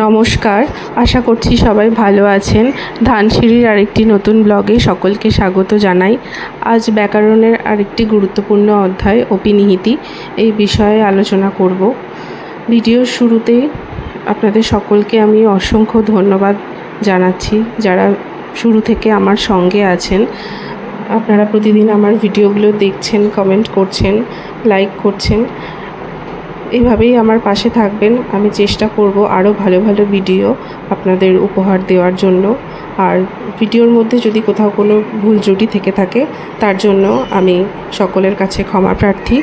নমস্কার, আশা করছি সবাই ভালো আছেন। ধানসিঁড়ির আরেকটি নতুন ব্লগে সকলকে স্বাগত জানাই। আজ ব্যাকরণের আরেকটি গুরুত্বপূর্ণ অধ্যায়, অপিনিহিতি, এই বিষয়ে আলোচনা করব। ভিডিওর শুরুতেই আপনাদের সকলকে আমি অসংখ্য ধন্যবাদ জানাচ্ছি। যারা শুরু থেকে আমার সঙ্গে আছেন, আপনারা প্রতিদিন আমার ভিডিওগুলো দেখছেন কমেন্ট করছেন লাইক করছেন। এভাবেই আমার পাশে থাকবেন। আমি চেষ্টা করব আরও ভালো ভালো ভিডিও আপনাদের উপহার দেওয়ার জন্য। আর ভিডিওর মধ্যে যদি কোথাও কোনো ভুল ত্রুটি থেকে থাকে, তার জন্য আমি সকলের কাছে ক্ষমা প্রার্থী।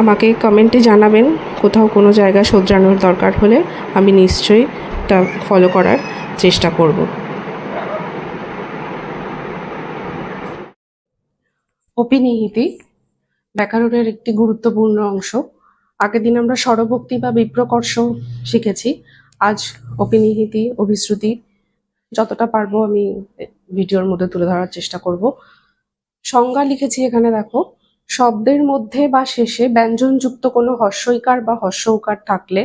আমাকে কমেন্টে জানাবেন কোথাও কোনো জায়গা শোধরানোর দরকার হলে আমি নিশ্চয়ই তা ফলো করার চেষ্টা করব। অপিনিহিতি ব্যাকরণের একটি গুরুত্বপূর্ণ অংশ। আগের দিন আমরা স্বরভক্তি বা বিপ্রকর্ষ শিখেছি। আজ অপিনিহিতি, অভিশ্রুতি, যতটা পারব আমি ভিডিওর মধ্যে তুলে ধরার চেষ্টা করব। সংজ্ঞা লিখেছি এখানে, দেখো, শব্দের মধ্যে বা শেষে ব্যঞ্জনযুক্ত কোনো হর্ষইকার বা হর্ষৌকার থাকলে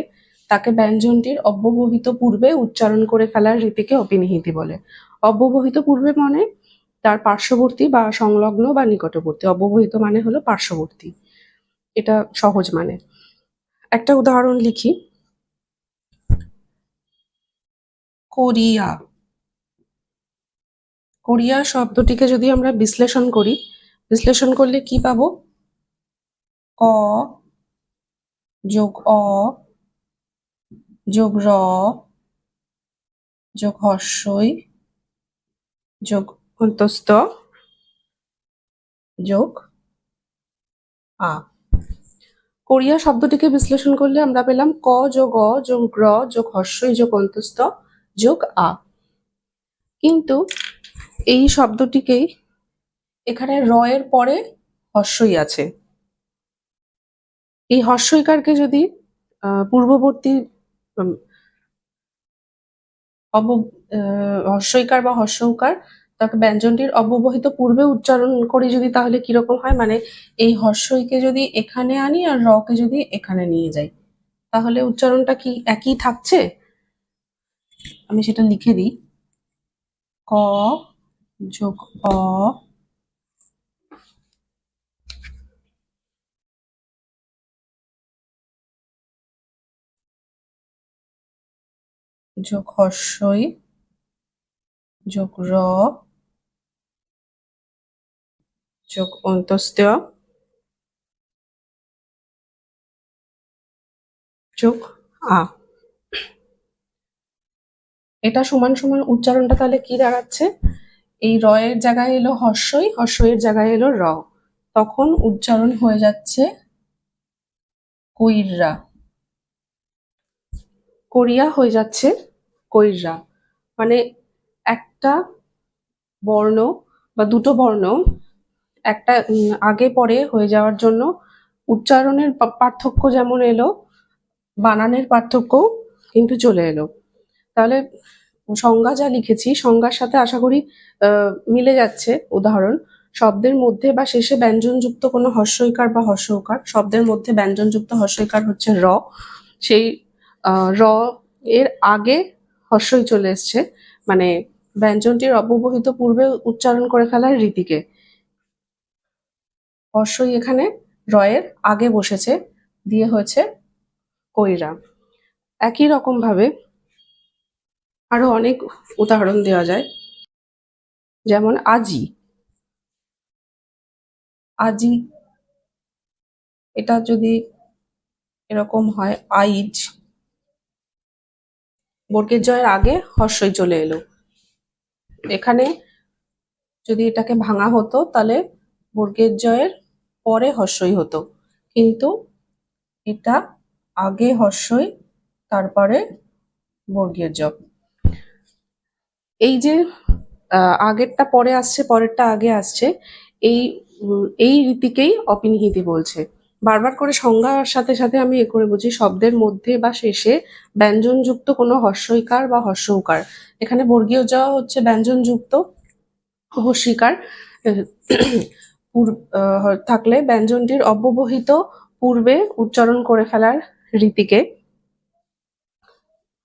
তাকে ব্যঞ্জনটির অব্যবহিত পূর্বে উচ্চারণ করে ফেলার রীতিকে অপিনিহিতি বলে। অব্যবহিত পূর্বে মানে তার পার্শ্ববর্তী বা সংলগ্ন বা নিকটবর্তী। অব্যবহিত মানে হলো পার্শ্ববর্তী। এটা সহজ মানে। একটা উদাহরণ লিখি। কোরিয়া। কোরিয়া শব্দটিকে যদি আমরা বিশ্লেষণ করি, বিশ্লেষণ করলে কি পাবো? ক যোগ অ যোগ র যোগ হর্ষই যোগ অন্তস্থ যোগ আ। কোরিয়া শব্দটিকে বিশ্লেষণ করলে আমরা পেলাম ক যোগ অ যোগ গ্র যোগ হর্ষই যোগ অন্তস্থ যোগ আ। কিন্তু এই শব্দটিকেই এখানে র এর পরে হর্ষই আছে। এই হর্ষইকারকে যদি পূর্ববর্তী অব হর্ষইকার বা হর্ষৌকার তাকে ব্যঞ্জনটির অব্যবহিত পূর্বে উচ্চারণ করি যদি তাহলে কীরকম হয়? মানে এই হর্ষইকে যদি এখানে আনি আর রকে যদি এখানে নিয়ে যাই। তাহলে উচ্চারণটা কি একই থাকছে? আমি সেটা লিখে দিই। ক যোগ অ। যোগ হর্ষই, যোগ র। যোগ অন্তস্ত যোগ আ। এটা সমান সমান উচ্চারণটা তাহলে কি দাঁড়াচ্ছে? এই র এর জায়গায় এলো হর্ষই, হর্ষইয়ের জায়গায় এলো র। তখন উচ্চারণ হয়ে যাচ্ছে কৈররা কোরিয়া হয়ে যাচ্ছে কৈররা মানে একটা বর্ণ বা দুটো বর্ণ একটা আগে পরে হয়ে যাওয়ার জন্য উচ্চারণের পার্থক্য যেমন এলো, বানানের পার্থক্য কিন্তু চলে এলো। তাহলে সংজ্ঞা যা লিখেছি, সংজ্ঞার সাথে আশা করি মিলে যাচ্ছে উদাহরণ। শব্দের মধ্যে বা শেষে ব্যঞ্জনযুক্ত কোনো হর্ষইকার বা হর্ষৌকার শব্দের মধ্যে ব্যঞ্জনযুক্ত হর্ষইকার হচ্ছে র। সেই র এর আগে হর্ষই চলে এসছে মানে ব্যঞ্জনটির অব্যবহিত পূর্বে উচ্চারণ করে ফেলার রীতিকে। হর্ষই এখানে রয়ের আগে বসেছে দিয়ে হয়েছে কৈরা একই রকম ভাবে আরও অনেক উদাহরণ দেওয়া যায়। যেমন আজি। আজি এটা যদি এরকম হয়, আইজ। বর্গের জয়ের আগে হর্ষই চলে এলো। এখানে যদি এটাকে ভাঙা হতো, তাহলে বর্গের জয়ের পরে হর্ষই হতো। কিন্তু এটা আগে হর্ষই তারপরে বর্গীয় জ এই যে আগেরটা পরে আসছে পরেরটা আগে আসছে এই এই রীতিকেই অপিনিহিতি বলছে। বারবার করে সংজ্ঞার সাথে সাথে আমি এ করে বুঝি শব্দের মধ্যে বা শেষে ব্যঞ্জনযুক্ত কোনো হর্ষইকার বা হর্ষৌকার। এখানে বর্গীয় জ হচ্ছে ব্যঞ্জনযুক্ত আহ, থাকলে ব্যঞ্জনটির অব্যবহিত পূর্বে উচ্চারণ করে ফেলার রীতিকে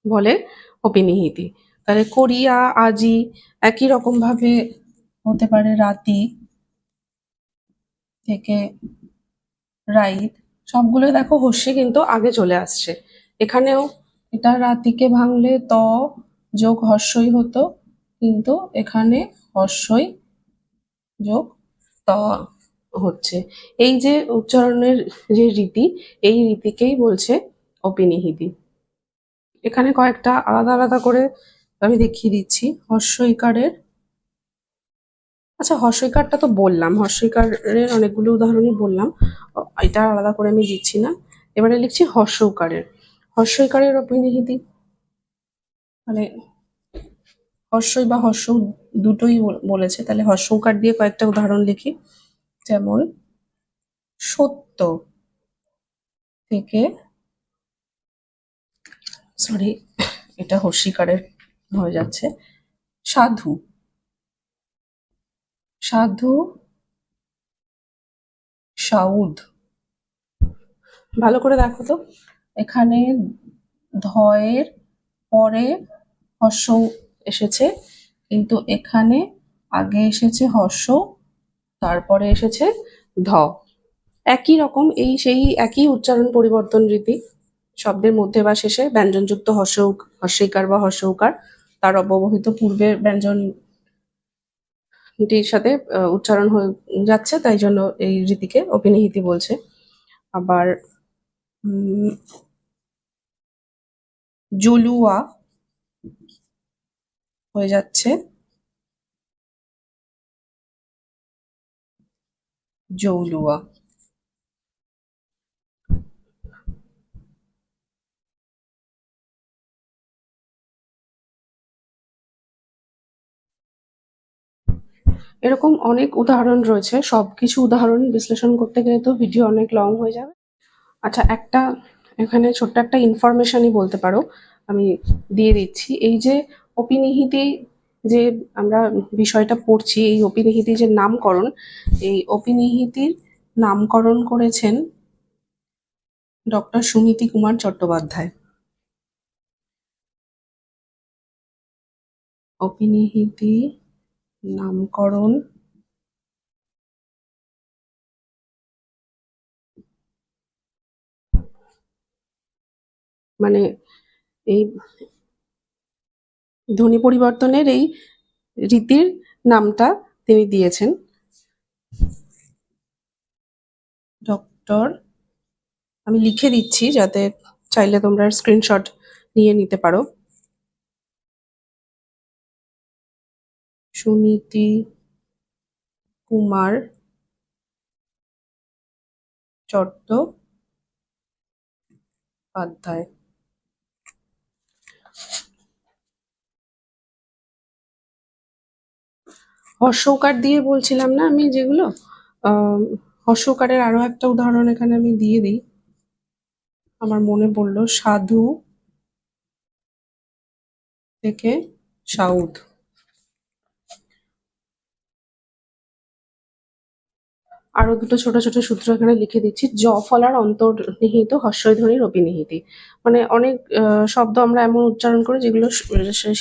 বলে অপিনিহিতি। তাহলে কোরিয়া, আজি একই রকম ভাবে হতে পারে রাতি থেকে রাইত সবগুলো দেখো হস্যি কিন্তু আগে চলে আসছে। এখানেও এটা রাতিকে ভাঙলে ত যোগ হর্ষই হতো, কিন্তু এখানে হর্ষই যোগ হচ্ছে। এই যে উচ্চারণের যে রীতি, এই রীতিকেই বলছে অপিনিহিতি। এখানে কয়েকটা আলাদা আলাদা করে আমি দেখিয়ে দিচ্ছি। হর্ষইকারের আচ্ছা হর্ষইকারটা তো বললাম। হর্ষইকারের অনেকগুলো উদাহরণই বললাম। এটা আলাদা করে আমি দিচ্ছি না। এবারে লিখছি হর্ষৌকারের হর্ষইকারের অপিনিহিতি। মানে হর্ষই বা হর্ষ দুটোই বলেছে। তাহলে হর্ষকার দিয়ে কয়েকটা উদাহরণ লিখি। যেমন, সত্য থেকে সরি, এটা হর্ষিকারের হয়ে যাচ্ছে। সাধু সাধু সাউদ ভালো করে দেখো তো। এখানে ধয়ের পরে হর্ষ এসেছে, কিন্তু এখানে আগে এসেছে হর্ষ, তারপরে এসেছে ধ। একই রকম এই সেই একই উচ্চারণ পরিবর্তন রীতি, শব্দের মধ্যে বা শেষে ব্যঞ্জনযুক্ত হর্ষ, হর্ষিকার বা হর্ষৌকার, তার অব্যবহিত পূর্বের ব্যঞ্জনটির সাথে উচ্চারণ হয়ে যাচ্ছে, তাই জন্য এই রীতিকে অপিনিহিতি বলছে। আবার জলুয়া হয়ে যাচ্ছে। জৌলুয়া। এরকম অনেক উদাহরণ রয়েছে। সবকিছু উদাহরণ বিশ্লেষণ করতে গেলে তো ভিডিও অনেক লং হয়ে যাবে। আচ্ছা একটা এখানে ছোট্ট একটা ইনফরমেশনই বলতে পারো। আমি দিয়ে দিচ্ছি। এই যে অপিনিহিতি যে আমরা বিষয়টা পড়ছি, এই অপিনিহিতি যে নামকরণ, এই অপিনিহিতির নামকরণ করেছেন ডক্টর সুনীতি কুমার চট্টোপাধ্যায়। অপিনিহিতি, নামকরণ মানে এই ধ্বনি পরিবর্তনের এই রীতির নামটা তিনি দিয়েছেন। ডক্টর, আমি লিখে দিচ্ছি যাতে চাইলে তোমরা স্ক্রিনশট নিয়ে নিতে পারো। সুনীতি কুমার চট্টোপাধ্যায়। হর্ষৌকার দিয়ে বলছিলাম না আমি যেগুলো? হর্ষৌকারের আরও একটা উদাহরণ এখানে আমি দিয়ে দিই। আমার মনে পড়ল সাধু থেকে সাউদ আরও দুটো ছোট ছোট সূত্র এখানে লিখে দিচ্ছি। জ ফলার অন্তর্নিহিত, হর্ষই ধ্বনির অপিনিহিতি। মানে অনেক শব্দ আমরা এমন উচ্চারণ করি যেগুলো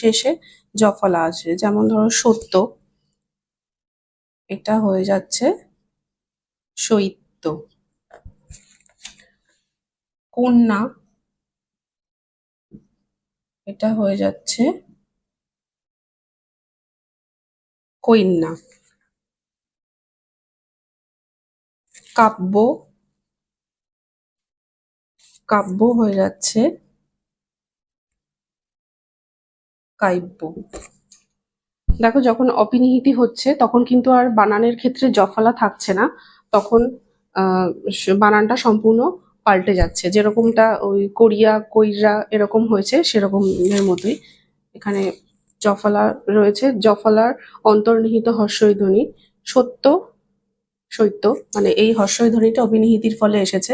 শেষে জ ফলা আছে। যেমন ধরো সত্য। এটা হয়ে যাচ্ছে সৈত্য। কন্যা এটা হয়ে যাচ্ছে কন্যা। কাব্য কাব্য হয়ে যাচ্ছে কাব্য। দেখো, যখন অপিনিহিতি হচ্ছে, তখন কিন্তু আর বানানের ক্ষেত্রে জফলা থাকছে না। তখন বানানটা সম্পূর্ণ পাল্টে যাচ্ছে। যেরকমটা ওই কোরিয়া কইরা এরকম হয়েছে, সেরকমের মতোই। এখানে জফলা রয়েছে। জফলার অন্তর্নিহিত হর্ষই ধ্বনি। সত্য, সৈত্য মানে এই হর্ষই ধ্বনিটা অপিনিহিতির ফলে এসেছে।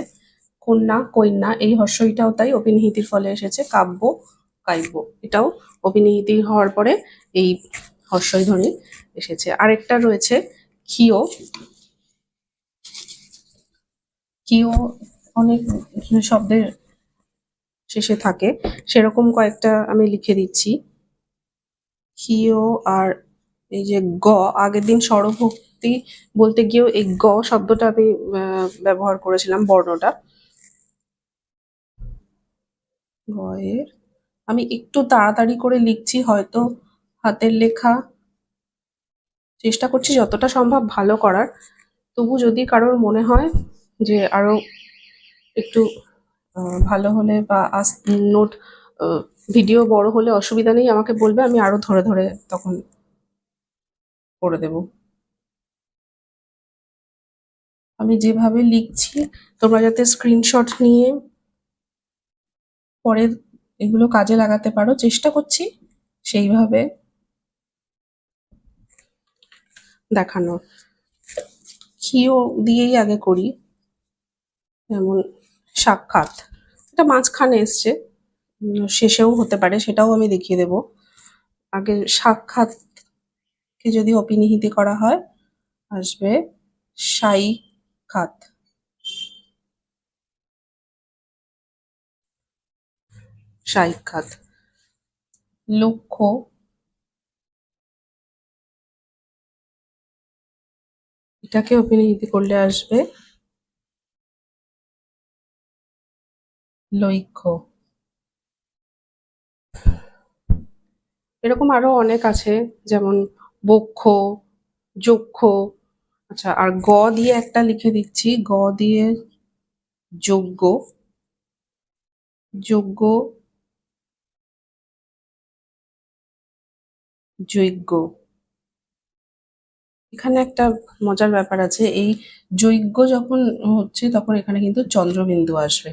কন্যা কন্যা এই হর্ষইটাও তাই অপিনিহিতির ফলে এসেছে। কাব্য কাব্য এটাও অপিনিহিতি হওয়ার পরে এই হর্ষই ধ্বনি এসেছে। আরেকটা রয়েছে ক্ষীয় ক্ষীয় অনেক শব্দের শেষে থাকে। সেরকম কয়েকটা আমি লিখে দিচ্ছি। হিও আর এই যে গ, আগের দিন স্বরভক্তি বলতে গিয়েও এই গ শব্দটা আমি ব্যবহার করেছিলাম বর্ণটা। গয়ের আমি একটু তাড়াতাড়ি করে লিখছি, হয়তো হাতের লেখা। চেষ্টা করছি যতটা সম্ভব ভালো করার। তবু যদি কারোর মনে হয় যে আরও একটু ভালো হলে বা আস, নোট ভিডিও বড় হলে অসুবিধা নেই, আমাকে বলবে, আমি আরও ধরে ধরে তখন করে দেব। আমি যেভাবে লিখছি, তোমরা যাতে স্ক্রিনশট নিয়ে পরে এগুলো কাজে লাগাতে পারো, চেষ্টা করছি সেইভাবে দেখানোর কিও দিয়েই আগে করি। যেমন সাক্ষাৎ। এটা মাঝখানে এসছে। শেষেও হতে পারে, সেটাও আমি দেখিয়ে দেব। আগে সাক্ষাৎকে যদি অপিনিহিতি করা হয়, আসবে সাই খাত সাইখাত। লক্ষ্য এটাকে অপিনিহিতি করলে আসবে। লক্ষ্য। এরকম আরও অনেক আছে, যেমন বক্ষ, যক্ষ। আচ্ছা আর গ দিয়ে একটা লিখে দিচ্ছি। গ দিয়ে যোগ্য যোগ্য যোগ্য এখানে একটা মজার ব্যাপার আছে এই যজ্ঞ যখন হচ্ছে তখন এখানে কিন্তু চন্দ্রবিন্দু আসবে।